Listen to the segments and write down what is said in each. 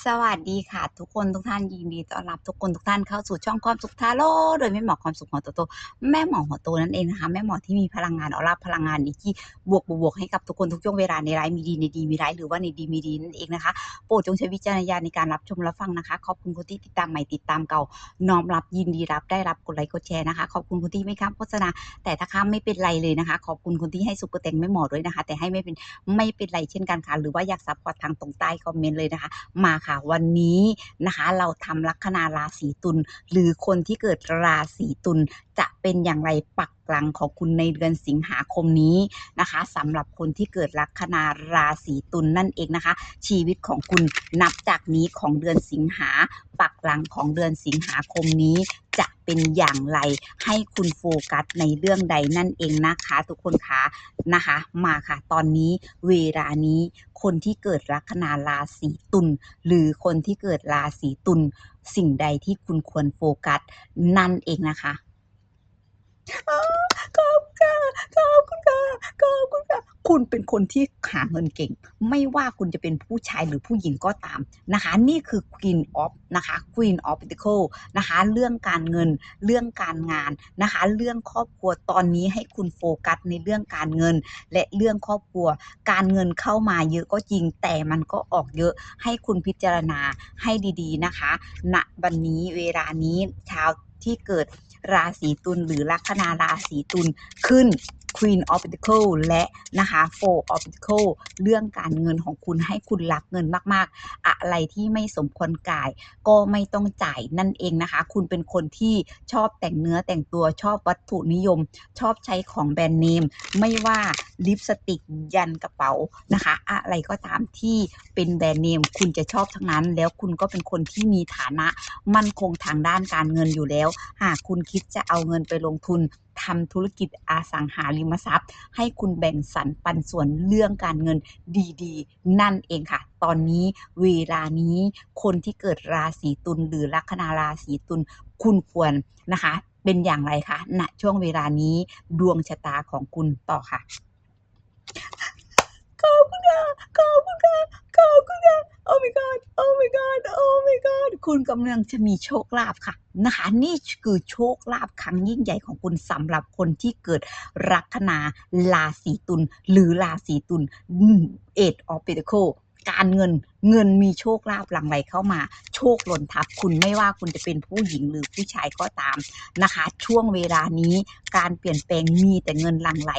สวัสดีค่ะทุกคนทุกท่านยินดีต้อนรับทุกคนทุกท่านเข้าสู่ช่องความสุขทาโร่โดยแม่หมอความสุขหัวโตแม่หมอหัวโตนั่นเองนะคะแม่หมอที่มีพลังงานออร่าพลังงานดีที่บวกบวกๆให้กับทุกคนทุกช่วงเวลาในร้ายมีดีในดีมีร้ายหรือว่าในดีมีดีนั่นเองนะคะโปรดจงใช้วิจารณญาณในการรับชมรับฟังนะคะขอบคุณคนที่ติดตามใหม่ติดตามเก่าน้อมรับยินดีรับได้รับกดไลค์กดแชร์นะคะขอบคุณคนที่ไม่ข้ามโฆษณาแต่ถ้าข้ามไม่เป็นไรเลยนะคะ ขอบคุณคนที่ให้ซุปเปอร์แตงแม่หมอด้วยนะคะ แต่ให้ไม่เป็นไม่เป็นไรเช่นกันค่ะหรือว่าอยากซัพพอร์ตทางตรงใต้คอมเมนต์เลยนะคะมาค่ะวันนี้นะคะเราทำลัคนาราศีตุลหรือคนที่เกิดราศีตุลจะเป็นอย่างไรปักหลังของคุณในเดือนสิงหาคมนี้นะคะสำหรับคนที่เกิดลัคนาราศีตุลนั่นเองนะคะ ชีวิตของคุณนับจากนี้ของเดือนสิงหาปักหลังของเดือนสิงหาคมนี้จะเป็นอย่างไรให้คุณโฟกัสในเรื่องใดนั่นเองนะคะ ทุกคนคะนะคะ มาค่ะ ตอนนี้เวลานี้ คนที่เกิดลัคนาราศีตุลหรือคนที่เกิดราศีตุลสิ่งใดที่คุณควรโฟกัสนั่นเองนะคะ ขอบคุณค่ะขอบคุณค่ะขอบคุณค่ะคุณเป็นคนที่หาเงินเก่ง ไม่ว่าคุณจะเป็นผู้ชายหรือผู้หญิงก็ตามนะคะ นี่คือ Queen of นะคะ Queen of Pentacle นะคะ เรื่องการเงิน เรื่องการงานนะคะ เรื่องครอบครัวตอนนี้ให้คุณโฟกัสในเรื่องการเงิน และเรื่องครอบครัว การเงินเข้ามาเยอะก็จริง แต่มันก็ออกเยอะ ให้คุณพิจารณาให้ดีๆนะคะ ณ วันนี้เวลานี้ชาวที่เกิด ราศีตุลหรือลัคนาราศีตุลขึ้น Queen of Pentacle และนะคะ Four of Pentacle เรื่องการเงินของคุณให้คุณรักเงินมาก ๆ อะไรที่ไม่สมควรก่าย ก็ไม่ต้องจ่ายนั่นเองนะคะ คุณเป็นคนที่ชอบแต่งเนื้อแต่งตัวชอบวัตถุนิยม ชอบใช้ของแบรนด์เนม ไม่ว่า ลิปสติกยันกระเป๋านะคะ อะไรก็ตามที่เป็นแบรนด์เนมคุณจะชอบทั้งนั้น แล้วคุณก็เป็นคนที่มีฐานะมั่นคงทางด้านการเงินอยู่แล้ว หากคุณคิดจะเอาเงินไปลงทุนทำธุรกิจอสังหาริมทรัพย์ ให้คุณแบ่งสรรปันส่วนเรื่องการเงินดีๆ นั่นเองค่ะ ตอนนี้เวลานี้คนที่เกิดราศีตุลหรือลัคนาราศีตุลคุณควรนะคะ เป็นอย่างไรคะณช่วงเวลานี้ดวงชะตาของคุณต่อค่ะ ขอบคุณค่ะขอบคุณค่ะขอบคุณค่ะโอ้ my god โอ้ my god โอ้ my god คุณกำลังจะมีโชคลาภค่ะนะคะนี่คือโชคลาภครั้งยิ่งใหญ่ของคุณสำหรับคนที่เกิดลัคนาราศีตุลหรือราศีตุลเอ็ดออฟเปโคการเงิน เงินมีโชคลาภหลั่งไหลเข้ามา โชคหล่นทับคุณไม่ว่าคุณจะเป็นผู้หญิงหรือผู้ชายก็ตามนะคะ ช่วงเวลานี้การเปลี่ยนแปลงมีแต่เงินหลั่งไหล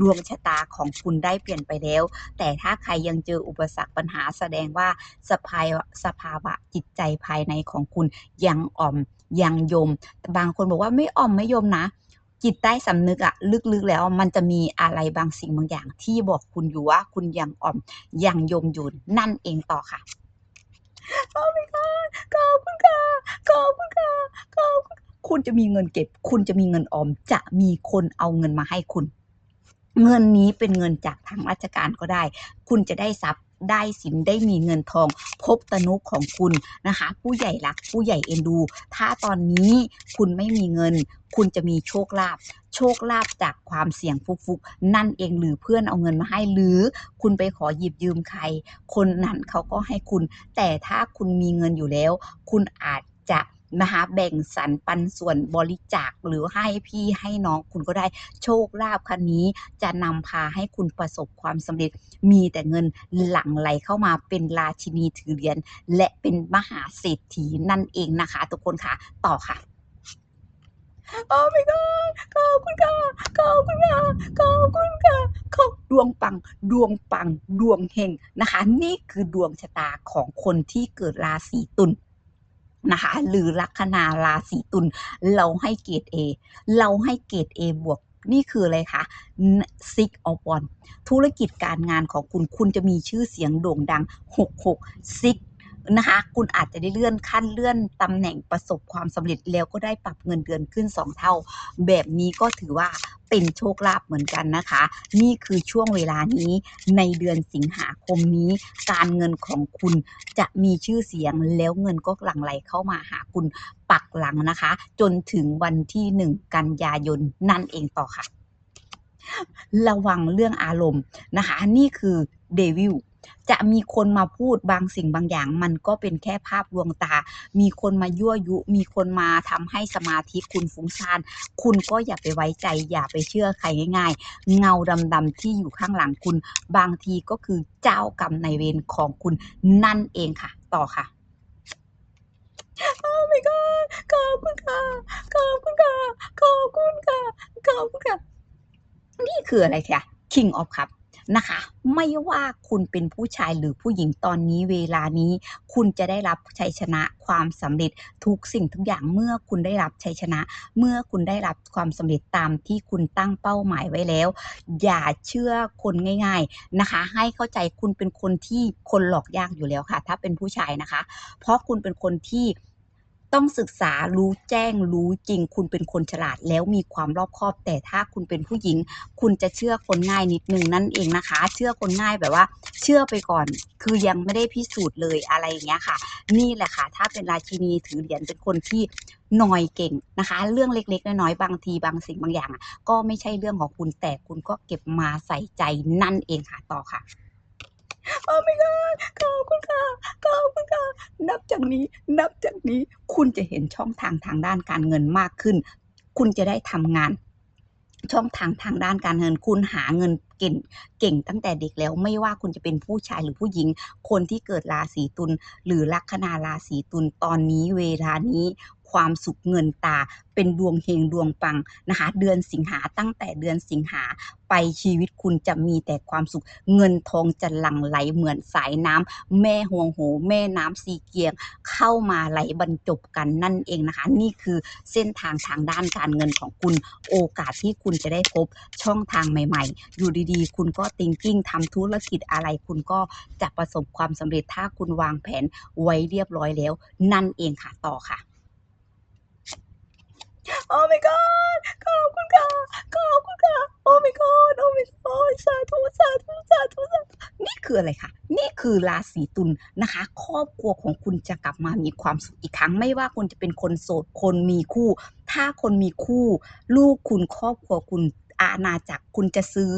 ดวงชะตาของคุณได้เปลี่ยนไปแล้ว แต่ถ้าใครยังเจออุปสรรคปัญหาแสดงว่าสภาวะสภาวะจิตใจภายในของคุณยังอ่อมยังยม แต่บางคนบอกว่าไม่อ่อมไม่ยมนะ จิตใต้สำนึกอะลึกๆแล้วมันจะมีอะไรบางสิ่งบางอย่าง ที่บอกคุณอยู่ว่าคุณยังอ่อมยังยมยู่นั่นเองต่อค่ะโอ้ my god ขอบคุณค่ะขอบคุณค่ะขอบคุณคุณจะมีเงินเก็บ คุณจะมีเงินออม จะมีคนเอาเงินมาให้คุณ เงินนี้เป็นเงินจากทางราชการก็ได้ คุณจะได้ทรัพย์ ได้สินได้มีเงินทอง พบตนุของคุณนะคะ ผู้ใหญ่รักผู้ใหญ่เอ็นดู ถ้าตอนนี้คุณไม่มีเงิน คุณจะมีโชคลาภโชคลาภจากความเสี่ยงฟุกๆ นั่นเองหรือเพื่อนเอาเงินมาให้หรือคุณไปขอหยิบยืมใคร คนนั้นเขาก็ให้คุณ แต่ถ้าคุณมีเงินอยู่แล้ว คุณอาจจะ นะคะแบ่งสรรปันส่วนบริจาคหรือให้พี่ให้น้องคุณก็ได้โชคลาภคันนี้ จะนำพาให้คุณประสบความสำเร็จมีแต่เงินหลั่งไหลเข้ามาเป็นราชินีถือเหรียญและเป็นมหาเศรษฐีนั่นเองนะคะ ทุกคนค่ะต่อค่ะโอ้ my god ขอบคุณค่ะขอบคุณค่ะขอบคุณค่ะขอบดวงปัง ดวงปัง ดวงเฮงนะคะ นี่คือดวงชะตาของคนที่เกิดราศีตุล นะคะ หรือลัคนาราศีตุลเราให้เกรด A เราให้เกรด A บวกนี่คืออะไรคะซิกออฟวันธุรกิจการงานของคุณคุณจะมีชื่อเสียงโด่งดัง 66ซิก นะคะ คุณอาจจะได้เลื่อนขั้นเลื่อนตำแหน่งประสบความสำเร็จแล้วก็ได้ปรับเงินเดือนขึ้น 2 เท่า แบบนี้ก็ถือว่าเป็นโชคลาภเหมือนกันนะคะ นี่คือช่วงเวลานี้ในเดือนสิงหาคมนี้ การเงินของคุณจะมีชื่อเสียงแล้วเงินก็หลั่งไหลเข้ามาหาคุณปักหลังนะคะ จนถึงวันที่ 1 กันยายนนั่นเองต่อค่ะ ระวังเรื่องอารมณ์นะคะ นี่คือเดวิล จะมีคนมาพูดบางสิ่งบางอย่าง มันก็เป็นแค่ภาพลวงตา มีคนมายั่วยุ มีคนมาทำให้สมาธิคุณฟุ้งซ่าน คุณก็อย่าไปไว้ใจ อย่าไปเชื่อใครง่าย ๆ เงาดำๆที่อยู่ข้างหลังคุณ บางทีก็คือเจ้ากรรมในเวรของคุณนั่นเองค่ะ ต่อค่ะ Oh my god ขอบคุณค่ะ ขอบคุณค่ะ ขอบคุณค่ะ ขอบคุณค่ะ นี่คืออะไรคะ King of Cup นะคะ ไม่ว่าคุณเป็นผู้ชายหรือผู้หญิงตอนนี้เวลานี้ คุณจะได้รับชัยชนะความสำเร็จทุกสิ่งทุกอย่างเมื่อคุณได้รับชัยชนะ เมื่อคุณได้รับความสำเร็จตามที่คุณตั้งเป้าหมายไว้แล้ว อย่าเชื่อคนง่าย ๆนะคะ ให้เข้าใจคุณเป็นคนที่คนหลอกยากอยู่แล้วค่ะ ถ้าเป็นผู้ชายนะคะ เพราะคุณเป็นคนที่ ต้องศึกษารู้แจ้งรู้จริง คุณเป็นคนฉลาดแล้วมีความรอบคอบ แต่ถ้าคุณเป็นผู้หญิง คุณจะเชื่อคนง่ายนิดนึงนั่นเองนะคะ เชื่อคนง่ายแบบว่า เชื่อไปก่อน คือยังไม่ได้พิสูจน์เลยอะไรอย่างเงี้ยค่ะ นี่แหละค่ะ ถ้าเป็นราชินีถือเหรียญเป็นคนที่หน่อยเก่งนะคะ เรื่องเล็กๆน้อยๆบางทีบางสิ่งบางอย่าง ก็ไม่ใช่เรื่องของคุณแต่คุณก็เก็บมาใส่ใจนั่นเองค่ะต่อค่ะ Oh my god ขอบคุณค่ะขอบคุณค่ะ นับจากนี้ นับจากนี้ คุณจะเห็นช่องทางทางด้านการเงินมากขึ้น คุณจะได้ทำงาน ช่องทางทางด้านการเงิน คุณหาเงินเก่ง เก่งตั้งแต่เด็กแล้ว ไม่ว่าคุณจะเป็นผู้ชายหรือผู้หญิง คนที่เกิดราศีตุลหรือลัคนาราศีตุลตอนนี้เวลานี้ ความสุขเงินตา เป็นดวงเฮงดวงปังนะคะ เดือนสิงหาตั้งแต่เดือนสิงหาไปชีวิตคุณจะมีแต่ความสุขเงินทองจะหลั่งไหลเหมือนสายน้ำแม่ห่วงโหแม่น้ำสีเกียง เข้ามาไหลบรรจบกันนั่นเองนะคะ นี่คือเส้นทางทางด้านการเงินของคุณโอกาสที่คุณจะได้พบช่องทางใหม่ ๆ อยู่ดีๆ คุณก็ thinking ทำธุรกิจอะไรคุณก็จะประสบความสำเร็จถ้าคุณวางแผนไว้เรียบร้อยแล้ว นั่นเองค่ะต่อค่ะ Oh my god ขอบคุณค่ะขอบคุณค่ะ Oh my god Oh my god สาธุสาธุสาธุสาธุนี่คืออะไรคะนี่คือราศีตุลนะคะ ครอบครัวของคุณจะกลับมามีความสุขอีกครั้ง ไม่ว่าคุณจะเป็นคนโสดคนมีคู่ ถ้าคนมีคู่ ลูกคุณครอบครัวคุณอาณาจักรคุณจะซื้อ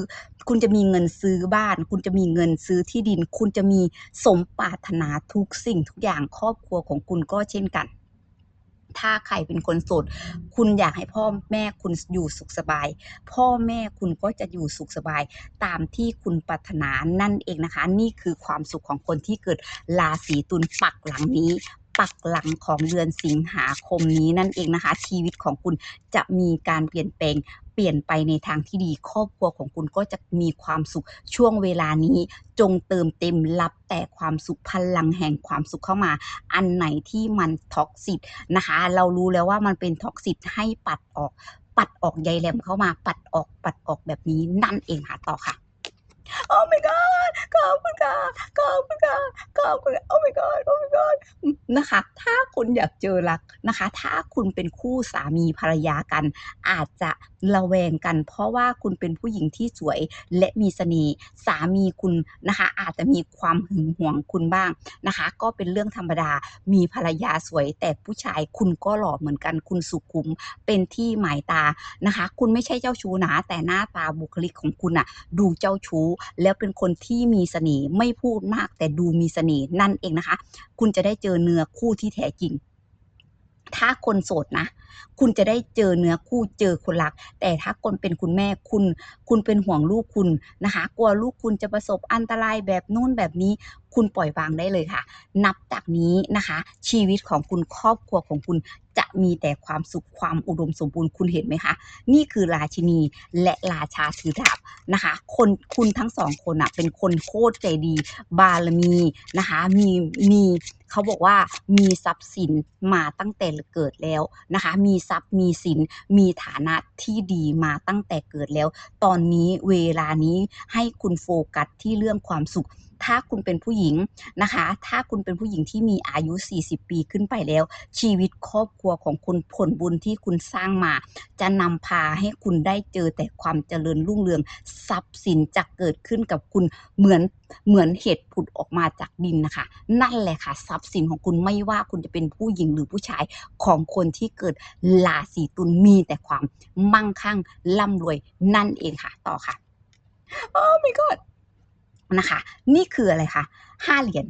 คุณจะมีเงินซื้อบ้าน คุณจะมีเงินซื้อที่ดิน คุณจะมีสมปรารถนาทุกสิ่งทุกอย่างครอบครัวของคุณก็เช่นกัน ถ้าใครเป็นคนโสด คุณอยากให้พ่อแม่คุณอยู่สุขสบาย พ่อแม่คุณก็จะอยู่สุขสบาย ตามที่คุณปรารถนานั่นเองนะคะ นี่คือความสุขของคนที่เกิดราศีตุลปักหลังนี้ ปักหลังของเดือนสิงหาคมนี้นั่นเองนะคะ ชีวิตของคุณจะมีการเปลี่ยนแปลงเปลี่ยนไปในทางที่ดี ครอบครัวของคุณก็จะมีความสุขช่วงเวลานี้ จงเติมเต็มรับแต่ความสุขพลังแห่งความสุขเข้ามา อันไหนที่มันท็อกซิตนะคะ เรารู้แล้วว่ามันเป็นท็อกซิตให้ปัดออก ปัดออกใยแหลมเข้ามาปัดออกปัดออกแบบนี้นั่นเองค่ะต่อค่ะ Oh my god ขอบคุณค่ะ ค่ะขอบคุณค่ะ Oh my god Oh my god นะคะ ถ้าคุณอยากเจอรักนะคะ ถ้าคุณเป็นคู่สามีภรรยากัน อาจจะระแวงกัน เพราะว่าคุณเป็นผู้หญิงที่สวยและมีเสน่ห์สามีคุณนะคะ อาจจะมีความหึงหวงคุณบ้างนะคะ ก็เป็นเรื่องธรรมดามีภรรยาสวย แต่ผู้ชายคุณก็หล่อเหมือนกัน คุณสุขุมเป็นที่หมายตานะคะ คุณไม่ใช่เจ้าชู้นะแต่หน้าตาบุคลิกของคุณอะดูเจ้าชู้ แล้วเป็นคนที่มีเสน่ห์ไม่พูดมากแต่ดูมีเสน่ห์นั่นเองนะคะ คุณจะได้เจอเนื้อคู่ที่แท้จริง ถ้าคนโสดนะ คุณจะได้เจอเนื้อคู่เจอคนรัก แต่ถ้าคนเป็นคุณแม่คุณ คุณเป็นห่วงลูกคุณนะคะ กลัวลูกคุณจะประสบอันตรายแบบนู่นแบบนี้ คุณปล่อยวางได้เลยค่ะ นับจากนี้นะคะ ชีวิตของคุณครอบครัวของคุณจะมีแต่ความสุขความอุดมสมบูรณ์คุณเห็นไหมคะ นี่คือราชินีและราชาถือดาบนะคะ คนคุณทั้งสองคนอะเป็นคนโคตรใจดี บารมีนะคะ มีมีเขาบอกว่ามีทรัพย์สินมาตั้งแต่เกิดแล้วนะคะมีทรัพย์มีสิน มีฐานะที่ดีมาตั้งแต่เกิดแล้ว ตอนนี้เวลานี้ให้คุณโฟกัสที่เรื่องความสุข ถ้าคุณเป็นผู้หญิงนะคะ ถ้าคุณเป็นผู้หญิงที่มีอายุ 40 ปีขึ้นไปแล้ว ชีวิตครอบครัวของคุณผลบุญที่คุณสร้างมา จะนำพาให้คุณได้เจอแต่ความเจริญรุ่งเรืองทรัพย์สินจะเกิดขึ้นกับคุณเหมือนเหมือนเห็ดผุดออกมาจากดินนะคะ นั่นแหละค่ะ ทรัพย์สินของคุณไม่ว่าคุณจะเป็นผู้หญิงหรือผู้ชายของคนที่เกิดราศีตุลมีแต่ความมั่งคั่งร่ำรวยนั่นเองค่ะ ต่อค่ะ Oh my god นะคะ นี่คืออะไรคะห้าเหรียญ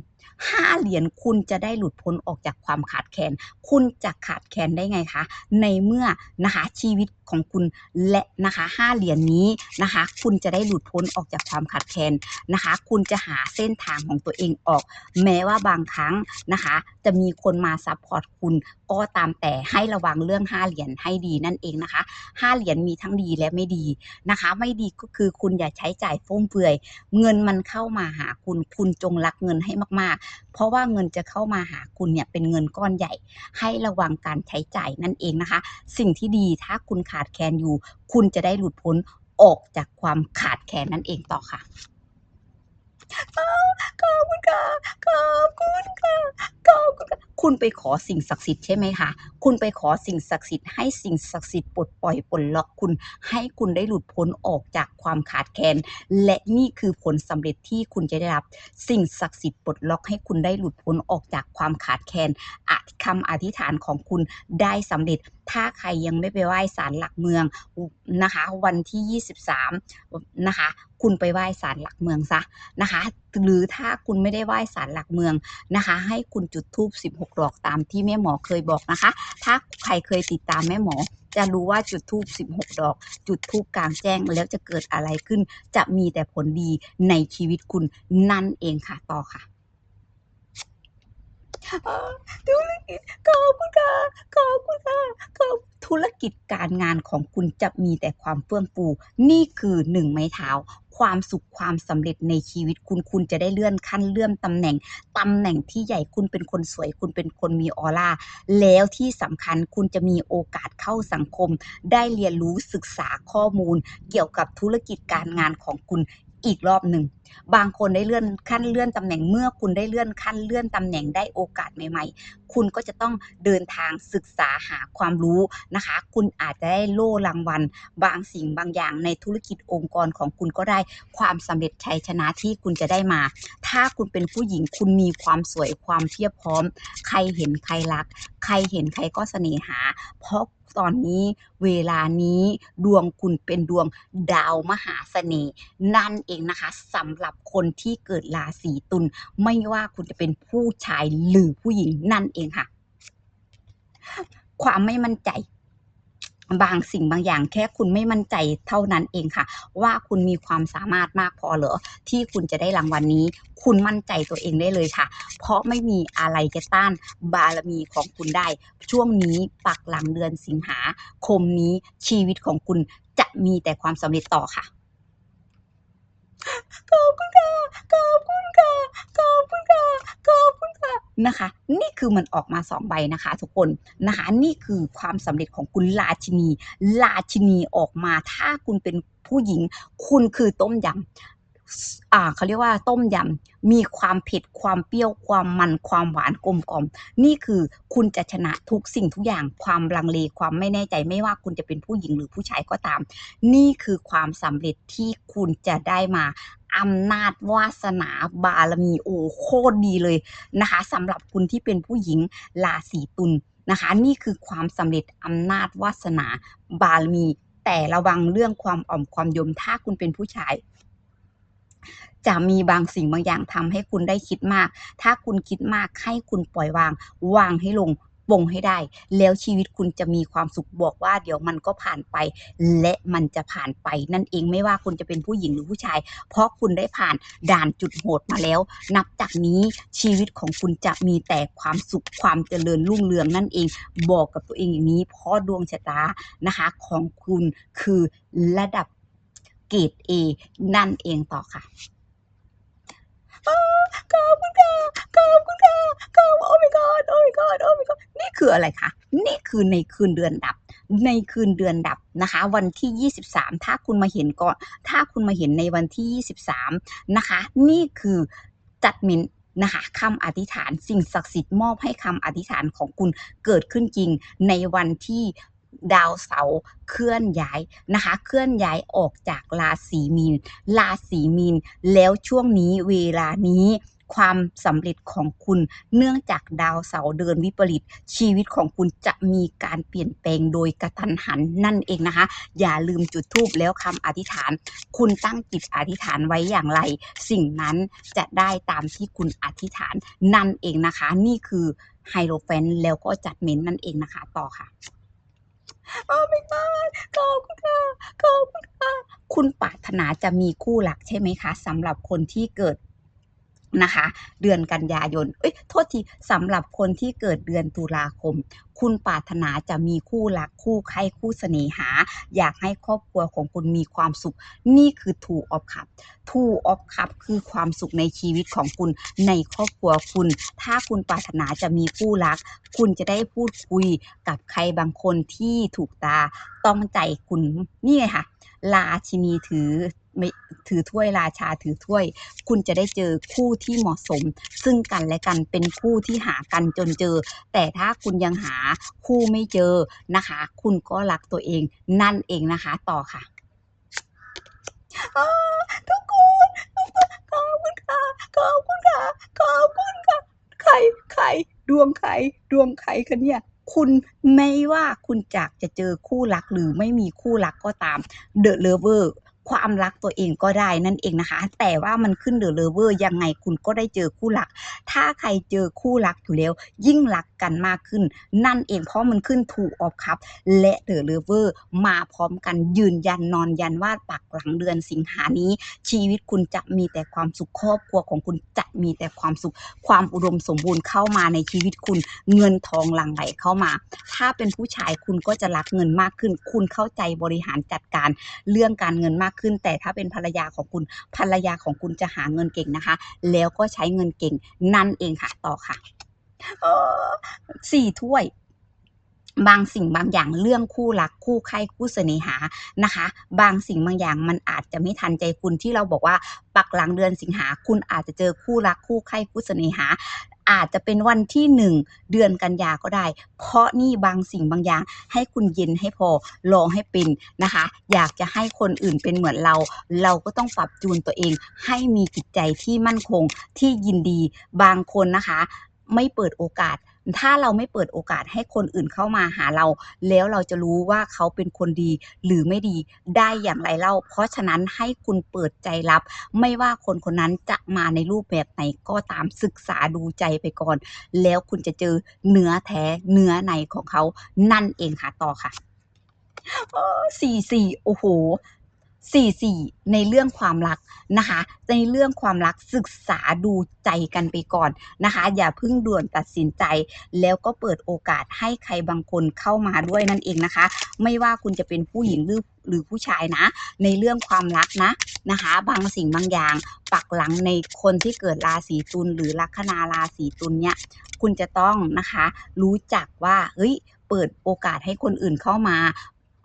ห้าเหรียญคุณจะได้หลุดพ้นออกจากความขาดแคลน คุณจะขาดแคลนได้ไงคะ ในเมื่อนะคะชีวิตของคุณและนะคะห้าเหรียญนี้นะคะ คุณจะได้หลุดพ้นออกจากความขาดแคลนนะคะ คุณจะหาเส้นทางของตัวเองออก แม้ว่าบางครั้งนะคะ จะมีคนมาซัพพอร์ตคุณ ก็ตามแต่ให้ระวังเรื่องห้าเหรียญให้ดีนั่นเองนะคะห้าเหรียญมีทั้งดีและไม่ดีนะคะ ไม่ดีก็คือคุณอย่าใช้จ่ายฟุ่มเฟือย เงินมันเข้ามาหาคุณคุณจงรักเงินให้มากๆ เพราะว่าเงินจะเข้ามาหาคุณเนี่ยเป็นเงินก้อนใหญ่ ให้ระวังการใช้จ่ายนั่นเองนะคะ สิ่งที่ดีถ้าคุณขาดแคลนอยู่ คุณจะได้หลุดพ้นออกจากความขาดแคลนนั่นเองต่อค่ะขอบคุณค่ะ คุณไปขอสิ่งศักดิ์สิทธิ์ใช่ไหมคะ คุณไปขอสิ่งศักดิ์สิทธิ์ให้สิ่งศักดิ์สิทธิ์ปลดปล่อยปลดล็อกคุณ ให้คุณได้หลุดพ้นออกจากความขาดแคลน และนี่คือผลสำเร็จที่คุณจะได้รับ สิ่งศักดิ์สิทธิ์ปลดล็อกให้คุณได้หลุดพ้นออกจากความขาดแคลนอะคำอธิษฐานของคุณได้สำเร็จ ถ้าใครยังไม่ไปไหว้ศาลหลักเมืองนะคะ วันที่ 23 นะคะ คุณไปไหว้ศาลหลักเมืองซะนะคะ หรือถ้าคุณไม่ได้ไหว้ศาลหลักเมืองนะคะ ให้คุณจุดธูป16 ดอกตามที่แม่หมอเคยบอกนะคะ ถ้าใครเคยติดตามแม่หมอ จะรู้ว่าจุดธูป16 ดอก จุดธูปกลางแจ้งแล้วจะเกิดอะไรขึ้น จะมีแต่ผลดีในชีวิตคุณนั่นเองค่ะต่อค่ะ ธุรกิจขอบคุณค่ะขอบคุณค่ะขอบธุรกิจการงานของคุณจะมีแต่ความเฟื่องฟูนี่คือหนึ่งไม้เท้า ความสุขความสำเร็จในชีวิตคุณคุณจะได้เลื่อนขั้นเลื่อนตำแหน่งตำแหน่งที่ใหญ่คุณเป็นคนสวย คุณเป็นคนมีออร่าแล้วที่สำคัญคุณจะมีโอกาสเข้าสังคม ได้เรียนรู้ศึกษาข้อมูล เกี่ยวกับธุรกิจการงานของคุณ อีกรอบหนึ่ง บางคนได้เลื่อนขั้นเลื่อนตำแหน่งเมื่อคุณได้เลื่อนขั้นเลื่อนตำแหน่งได้โอกาสใหม่ ๆ คุณก็จะต้องเดินทางศึกษาหาความรู้นะคะ คุณอาจจะได้โล่รางวัล บางสิ่งบางอย่างในธุรกิจองค์กรของคุณก็ได้ความสำเร็จชัยชนะที่คุณจะได้มา ถ้าคุณเป็นผู้หญิงคุณมีความสวยความเพียบพร้อม ใครเห็นใครรัก ใครเห็นใครก็เสน่หา เพราะ ตอนนี้ เวลานี้ดวงคุณเป็นดวงดาวมหาเสน่ห์นั่นเองนะคะสำหรับคนที่เกิดราศีตุลไม่ว่าคุณจะเป็นผู้ชายหรือผู้หญิงนั่นเองค่ะ ความไม่มั่นใจ บางสิ่งบางอย่างแค่คุณไม่มั่นใจเท่านั้นเองค่ะ ว่าคุณมีความสามารถมากพอเหรอที่คุณจะได้รางวัลนนี้ คุณมั่นใจตัวเองได้เลยค่ะ เพราะไม่มีอะไรจะต้านบารมีของคุณได้ ช่วงนี้ปักหลังเดือนสิงหาคมนี้ชีวิตของคุณจะมีแต่ความสำเร็จต่อค่ะ ขอบคุณค่ะ ขอบคุณค่ะ ขอบคุณค่ะ ขอบคุณค่ะนะคะ นี่คือมันออกมาสองใบนะคะทุกคนนะคะ นี่คือความสำเร็จของคุณราชินี ราชินีออกมาถ้าคุณเป็นผู้หญิง คุณคือต้มยำ อ่าเขาเรียกว่าต้มยำมีความเผ็ดความเปรี้ยวความมันความหวานกลมกล่อมนี่คือคุณจะชนะทุกสิ่งทุกอย่างความลังเลความไม่แน่ใจไม่ว่าคุณจะเป็นผู้หญิงหรือผู้ชายก็ตาม นี่คือความสำเร็จที่คุณจะได้มาอำนาจวาสนาบารมีโอโคตรดีเลยนะคะสำหรับคุณที่เป็นผู้หญิงราศีตุลนะคะ นี่คือความสำเร็จอำนาจวาสนาบารมี แต่ระวังเรื่องความอ่อมความยมถ้าคุณเป็นผู้ชาย จะมีบางสิ่งบางอย่างทำให้คุณได้คิดมาก ถ้าคุณคิดมากให้คุณปล่อยวาง วางให้ลงปงให้ได้ แล้วชีวิตคุณจะมีความสุขบอกว่า เดี๋ยวมันก็ผ่านไป และมันจะผ่านไป นั่นเองไม่ว่าคุณจะเป็นผู้หญิงหรือผู้ชาย เพราะคุณได้ผ่านด่านจุดโหดมาแล้ว นับจากนี้ชีวิตของคุณจะมีแต่ความสุขความเจริญรุ่งเรืองนั่นเองบอกกับตัวเองอย่างนี้ เพราะดวงชะตานะคะของคุณคือระดับ กรด A นั่นเองต่อค่ะขอบคุณค่ะขอบคุณค่ะขอบโอ้ my god โอ้ my god โอ้ my god นี่คืออะไรคะ นี่คือในคืนเดือนดับ ในคืนเดือนดับนะคะ วันที่ 23 ถ้าคุณมาเห็นก่อน ถ้าคุณมาเห็นในวันที่ 23 นะคะ นี่คือจัดเมนนะคะคำอธิษฐานสิ่งศักดิ์สิทธิ์มอบให้คำอธิษฐานของคุณเกิดขึ้นจริงในวันที่ ดาวเสาร์เคลื่อนย้ายนะคะ เคลื่อนย้ายออกจากราศีมีน ราศีมีน แล้วช่วงนี้เวลานี้ความสำเร็จของคุณเนื่องจากดาวเสาร์เดินวิปริต ชีวิตของคุณจะมีการเปลี่ยนแปลงโดยกระทันหันนั่นเองนะคะ อย่าลืมจุดธูปแล้วคำอธิษฐาน คุณตั้งจิตอธิษฐานไว้อย่างไร สิ่งนั้นจะได้ตามที่คุณอธิษฐานนั่นเองนะคะ นี่คือไฮโรแฟนแล้วก็จัดเมนนั่นเองนะคะ ต่อค่ะ โอ้ my god ขอบคุณค่ะขอบคุณค่ะ คุณปรารถนาจะมีคู่หลักใช่ไหมคะสำหรับคนที่เกิด นะคะ เดือนกันยายน เอ้ยโทษทีสำหรับคนที่เกิดเดือนตุลาคม คุณปรารถนาจะมีคู่รักคู่ใครคู่เสน่หา อยากให้ครอบครัวของคุณมีความสุข นี่คือ Two of Cup Two of Cup คือความสุขในชีวิตของคุณในครอบครัวคุณ ถ้าคุณปรารถนาจะมีคู่รัก คุณจะได้พูดคุยกับใครบางคนที่ถูกตาต้องใจคุณนี่ไงค่ะ ราชินีถือไม่ถือถ้วยราชาถือถ้วย คุณจะได้เจอคู่ที่เหมาะสม ซึ่งกันและกันเป็นคู่ที่หากันจนเจอ แต่ถ้าคุณยังหาคู่ไม่เจอนะคะ คุณก็รักตัวเองนั่นเองนะคะ ต่อค่ะทุกคนทุกคนขอบคุณค่ะขอบคุณค่ะขอบคุณค่ะใครใครดวงใครดวงใครคะเนี่ย คุณไม่ว่าคุณจากจะเจอคู่รักหรือไม่มีคู่รักก็ตาม The Lover ความรักตัวเองก็ได้นั่นเองนะคะ แต่ว่ามันขึ้น The Lover ยังไงคุณก็ได้เจอคู่รัก ถ้าใครเจอคู่รักอยู่แล้ว ยิ่งรักกันมากขึ้น นั่นเองเพราะมันขึ้น Two of Cup และ The Lover มาพร้อมกันยืนยันนอนยันว่าปักหลังเดือนสิงหานี้ ชีวิตคุณจะมีแต่ความสุขครอบครัวของคุณจะมีแต่ความสุข ความอุดมสมบูรณ์เข้ามาในชีวิตคุณ เงินทองหลั่งไหลเข้ามา ถ้าเป็นผู้ชายคุณก็จะรักเงินมากขึ้น คุณเข้าใจบริหารจัดการเรื่องการเงินมากขึ้น แต่ถ้าเป็นภรรยาของคุณภรรยาของคุณจะหาเงินเก่งนะคะ แล้วก็ใช้เงินเก่งนั่นเองค่ะ ต่อค่ะสี่ถ้วยบางสิ่งบางอย่างเรื่องคู่รักคู่ใครคู่เสน่หานะคะ บางสิ่งบางอย่างมันอาจจะไม่ทันใจคุณที่เราบอกว่าปักหลังเดือนสิงหาคุณอาจจะเจอคู่รักคู่ใครคู่เสน่หา อาจจะเป็นวันที่หนึ่งเดือนกันยาก็ได้ เพราะนี่บางสิ่งบางอย่าง ให้คุณเย็นให้พอลองให้เป็นนะคะ อยากจะให้คนอื่นเป็นเหมือนเรา เราก็ต้องปรับจูนตัวเอง ให้มีจิตใจที่มั่นคงที่ยินดีบางคนนะคะ ไม่เปิดโอกาส ถ้าเราไม่เปิดโอกาสให้คนอื่นเข้ามาหาเรา แล้วเราจะรู้ว่าเขาเป็นคนดีหรือไม่ดีได้อย่างไรเล่า เพราะฉะนั้นให้คุณเปิดใจรับ ไม่ว่าคนคนนั้นจะมาในรูปแบบไหนก็ตามศึกษาดูใจไปก่อน แล้วคุณจะเจอเนื้อแท้เนื้อในของเขานั่นเองค่ะต่อค่ะสี่สี่โอ้โห สี่สี่ในเรื่องความรักนะคะ ในเรื่องความรักศึกษาดูใจกันไปก่อนนะคะ อย่าเพิ่งด่วนตัดสินใจ แล้วก็เปิดโอกาสให้ใครบางคนเข้ามาด้วยนั่นเองนะคะ ไม่ว่าคุณจะเป็นผู้หญิงหรือหรือผู้ชายนะ ในเรื่องความรักนะนะคะ บางสิ่งบางอย่าง ปักหลังในคนที่เกิดราศีตุลหรือลัคนาราศีตุลเนี่ยคุณจะต้องนะคะ รู้จักว่าเฮ้ยเปิดโอกาสให้คนอื่นเข้ามา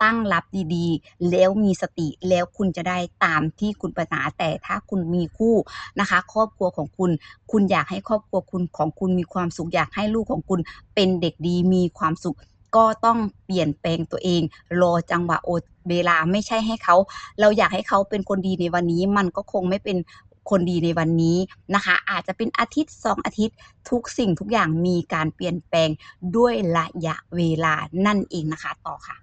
ตั้งรับดีๆ แล้วมีสติแล้วคุณจะได้ตามที่คุณปรารถนาแต่ถ้าคุณมีคู่นะคะ ครอบครัวของคุณ คุณอยากให้ครอบครัวคุณของคุณมีความสุขอยากให้ลูกของคุณเป็นเด็กดีมีความสุขก็ต้องเปลี่ยนแปลงตัวเอง รอจังหวะโอเวลาไม่ใช่ให้เขา เราอยากให้เขาเป็นคนดีในวันนี้ มันก็คงไม่เป็นคนดีในวันนี้นะคะ อาจจะเป็นอาทิตย์สองอาทิตย์ทุกสิ่งทุกอย่างมีการเปลี่ยนแปลงด้วยระยะเวลานั่นเองนะคะ ต่อค่ะ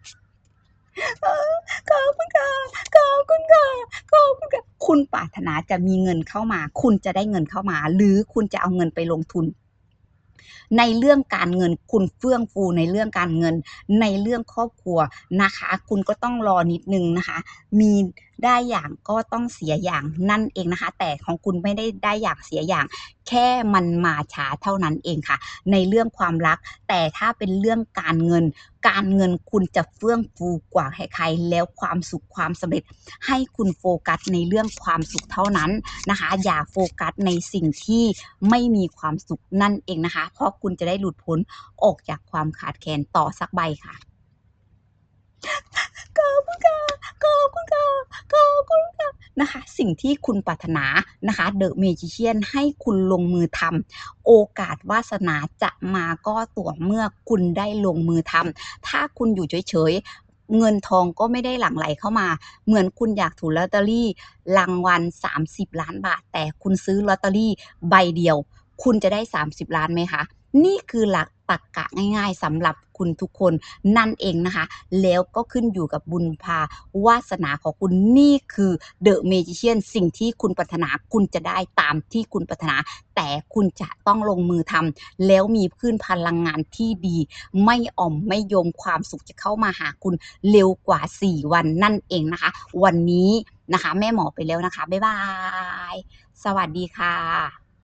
ขอบคุณค่ะ ขอบคุณค่ะ ขอบคุณค่ะ คุณปรารถนาจะมีเงินเข้ามา คุณจะได้เงินเข้ามา หรือคุณจะเอาเงินไปลงทุน ในเรื่องการเงินคุณเฟื่องฟูในเรื่องการเงิน ในเรื่องครอบครัวนะคะ คุณก็ต้องรอนิดนึงนะคะ มีได้อย่างก็ต้องเสียอย่างนั่นเองนะคะ แต่ของคุณไม่ได้ได้อย่างเสียอย่าง แค่มันมาช้าเท่านั้นเองค่ะ ในเรื่องความรัก แต่ถ้าเป็นเรื่องการเงิน การเงินคุณจะเฟื่องฟูกว่าใครๆแล้วความสุขความสำเร็จ ให้คุณโฟกัสในเรื่องความสุขเท่านั้นนะคะ อย่าโฟกัสในสิ่งที่ไม่มีความสุขนั่นเองนะคะ เพราะคุณจะได้หลุดพ้นออกจากความขาดแคลนต่อสักใบค่ะขอบคุณค่ะขอบคุณค่ะขอบคุณค่ะนะคะ สิ่งที่คุณปรารถนานะคะเดอะเมจิเชียนให้คุณลงมือทำโอกาสวาสนาจะมาก็ต่อเมื่อคุณได้ลงมือทำถ้าคุณอยู่เฉยๆเงินทองก็ไม่ได้หลั่งไหลเข้ามา เหมือนคุณอยากถูกลอตเตอรี่รางวัล 30 ล้านบาท แต่คุณซื้อลอตเตอรี่ใบเดียว คุณจะได้ 30 ล้านไหมคะ นี่คือหลักตรรกะง่ายๆสำหรับคุณทุกคนนั่นเองนะคะ แล้วก็ขึ้นอยู่กับบุญพาวาสนาของคุณนี่คือเดอะเมจิเชียนสิ่งที่คุณปรารถนาคุณจะได้ตามที่คุณปรารถนา แต่คุณจะต้องลงมือทำแล้วมีพื้นพลังงานที่ดี ไม่อ่อมไม่โยมความสุขจะเข้ามาหาคุณเร็วกว่า 4 วันนั่นเองนะคะ วันนี้นะคะ แม่หมอไปแล้วนะคะ บ๊ายบาย สวัสดีค่ะ